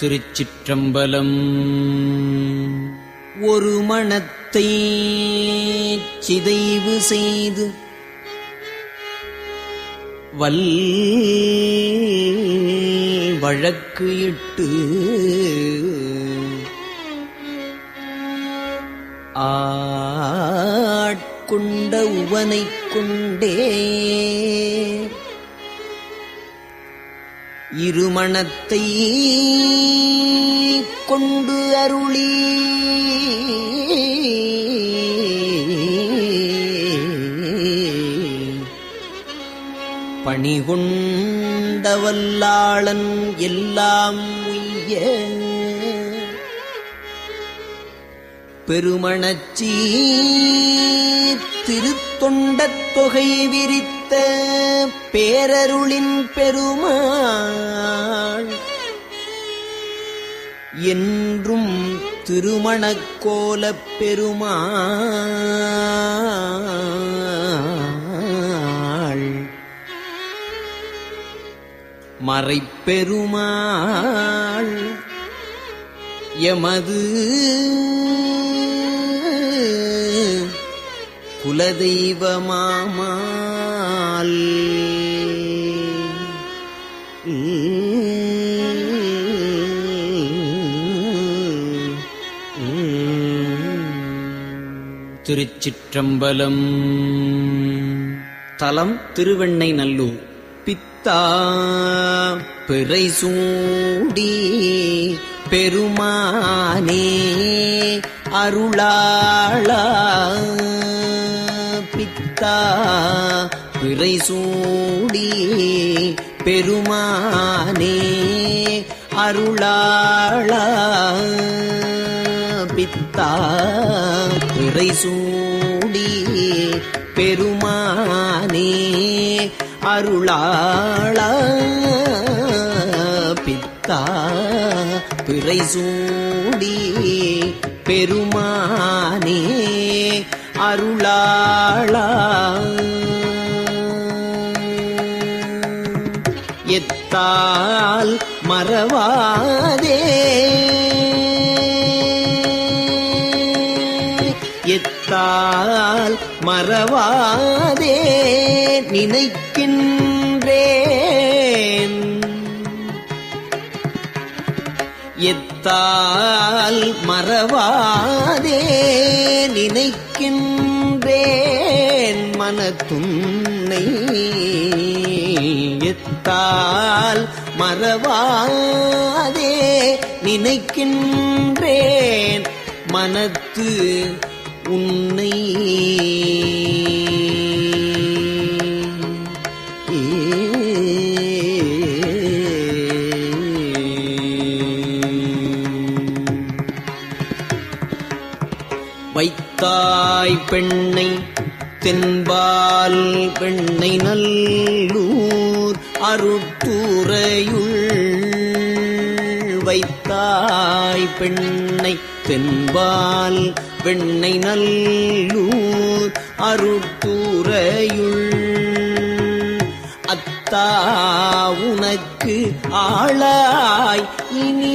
திருச்சிற்றம்பலம். ஒரு மணத்தை சிதைவு செய்து வல் வழக்கு இட்டு ஆட்கொண்ட உவனைக் கொண்டே இருமணத்தை கொண்டு அருளி. பணிகொண்டவல்லாளன் எல்லாம் உய்ய. பெருமணச்சி திருத்தொண்டத் தொகை விரித்த பேரருளின் பெருமாள். என்றும் திருமணக்கோலப் பெருமாள். மறைப்பெருமாள். எமது நாள் திருச்சிற்றம்பலம். தலம் திருவெண்ணை நல்லூர். பித்தா பிறை சூடி பெருமானே அருளாளா. பித்தா பிறை சூடி பெருமானே அருளாள பித்தா. பிறை சூடி பெருமானே அருளாள பித்தா. பிறை சூடி பெருமானே அருளாளா எத்தால் மறவாதே. எத்தால் மறவாதே நினைக்கின்றேன். எத்தால் மறவாதே நினைக்கின்றேன். மனத்துன்னை எத்தால் மறவாதே நினைக்கின்றேன் மனத்து உன்னை. வைத்தாய் பெண்ணை தென்பால் பெண்ணை நல்லூர். அருத்துறையுள் வைத்தாய் பெண்ணை தென்பால் வெண்ணை நல்லூர் அருத்துறையுள் அத்தா உனக்கு ஆளாய் இனி.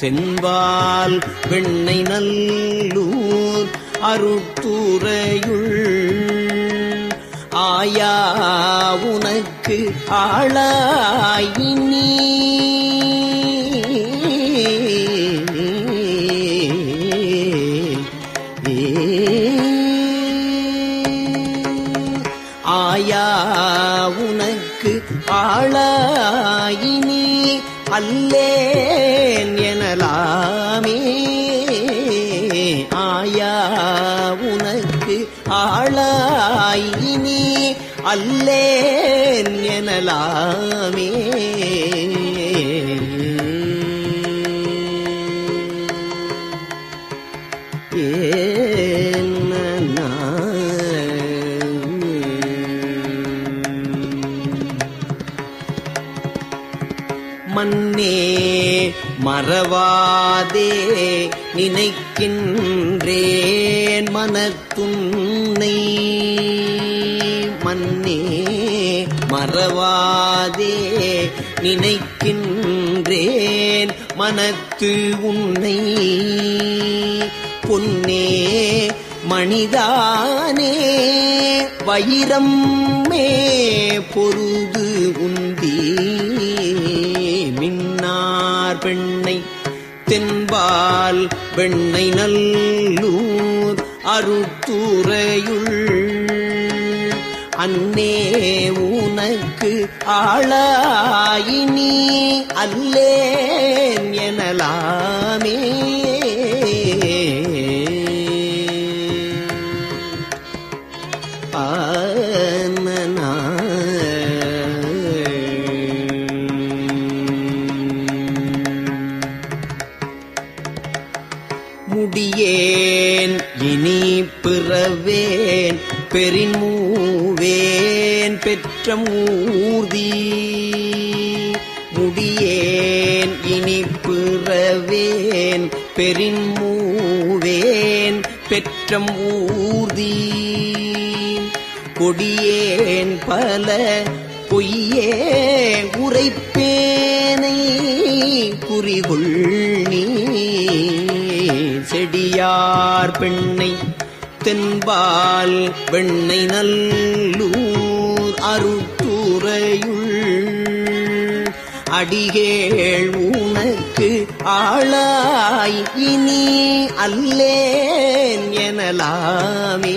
தென்பால் வெண்ணை நல்லூர் அருட்டுறையுள் ஆயா உனக்கு ஆளாயினி. ஆயா உனக்கு ஆளாயினி அல்லே. அல்லேன் எனலாமே. மன்னே மறவாதே நினைக்கின்றேன் மனத்தும் நினைக்கின்றேன். மனத்து உன்னை பொன்னே மணிதானே வைரம் மே பொருது உந்தி மின்னார் பெண்ணை தென்பால் வெண்ணை நல்லூர் அருத்துறையுள் அன்னே உனக்கு ஆளாயினி. அல்லேன் எனலாமே. முடியேன் இனி பிறவேன். பெரின் பெற்ற ஊர்தி. முடியேன் இனி பிறவேன் பெரின்மூவேன் பெற்றம் ஊர்தி. கொடியேன் பல பொய்யே உரைப்பேனை குறிகுள் நீ. செடியார் பெண்ணை தென்பால் வெண்ணை நல்லூர். அருட்டுறையுள் அடிகேள் உனக்கு ஆளாய் இனி அல்லேன் எனலாமே.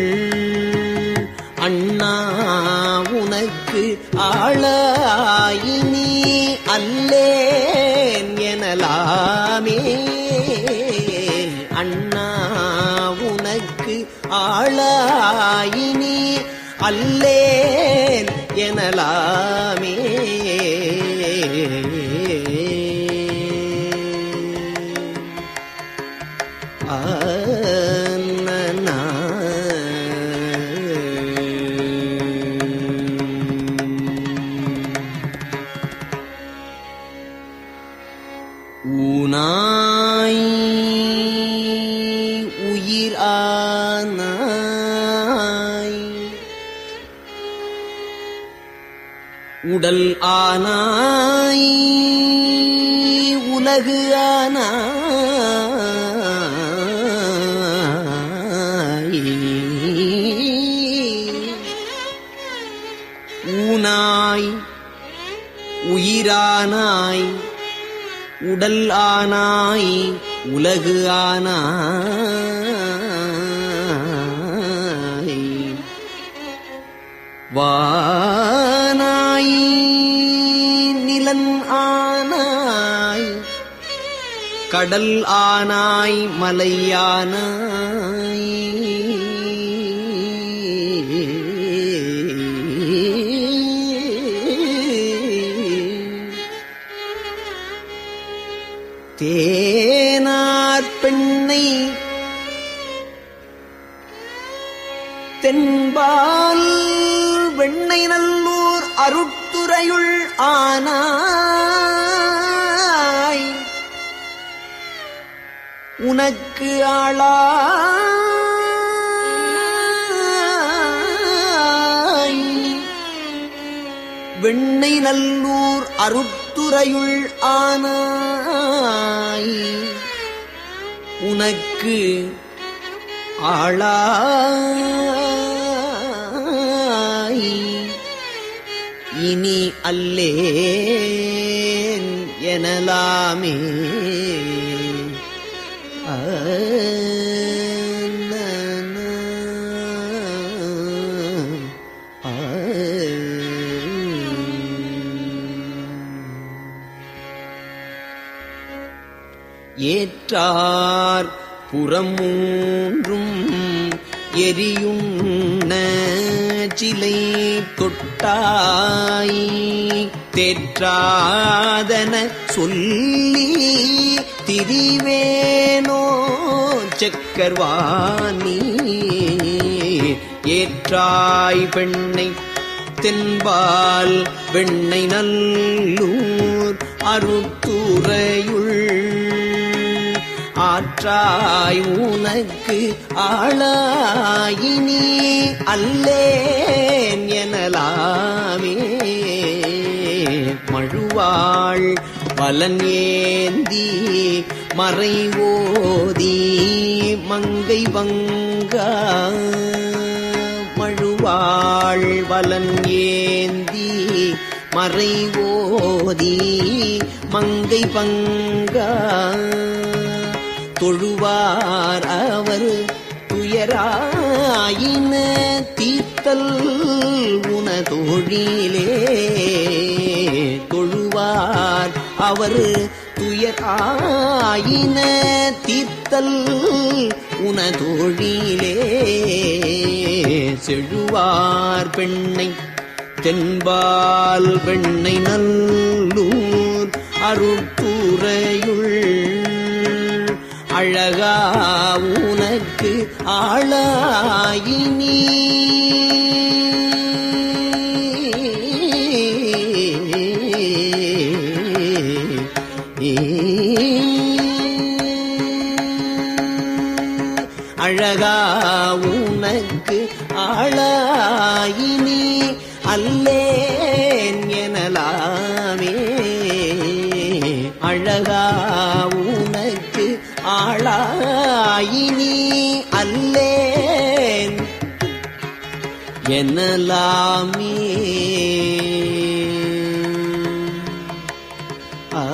ஆளாயினி அல்லேன் எனலாமி. உடல் ஆனாய் உலகு ஆனாய். ஊனாய் உயிரானாய் உடல் ஆனாய் உலகு ஆனாய். வா நிலன் ஆனாய். கடல் ஆனாய் மலையானாய் தேனார் பெண்ணை தென்பால் வெண்ணை நல்லூர் அருட்துறையுள் ஆனாய் உனக்கு ஆளாய். வெண்ணை நல்லூர் அருத்துறையுள் ஆனாய். உனக்கு ஆளாய். இனி அல்லேன் எனலாமே. ஏற்றார் புறமூன்றும் எரியும் தொட்டாய் தேற்றாதன சொல்லி திரிவேனோ சக்கர்வாணி. ஏற்றாய் பெண்ணை தென்பால் வெண்ணை நல்லூர் அருத்துறையுள் ஆற்றாய் உனக்கு ஆளாயினி அல்லேன் எனலாமே மழுவாள் பலன் ஏந்தி மறை ஓதி மங்கை வங்க. மழுவாள் பலன் ஏந்தி மறை ஓதி மங்கை பங்கா தொழுவார் அவர் துயரா தீர்த்தல் உன தோழிலே தொழுவார் அவர் துயராயின தீர்த்தல் உன தோழிலே செழுவார் பெண்ணை தென்பால் பெண்ணை நல்லூர் அருட்துறையுள் அழகா உனக்கு ஆளாயினி. ஆயினி அல்லேன் எனலாமே ஆ.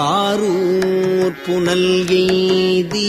காரூர் புனல் எய்தி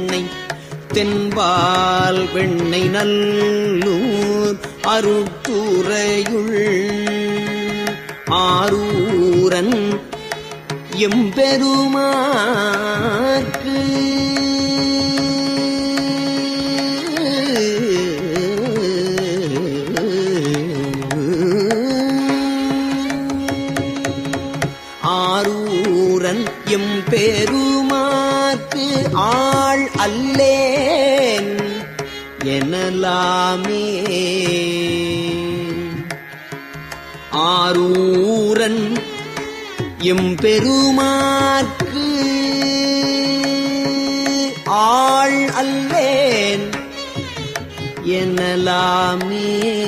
தென்பால் வெண்ணை நல்லூர் அருட்டுறையுள் ஆரூரன் எம்பெருமாக்கு ஆரூரன் எம்பெரு எல்லாமே ஆரூரன் எம்பெருமாற்கு ஆள் அல்லேன். என்னலாமே.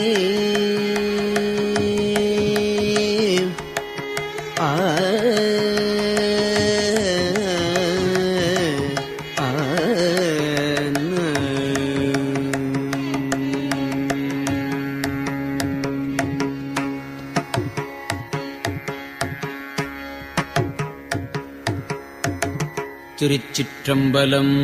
திருச்சிற்றம்பலம்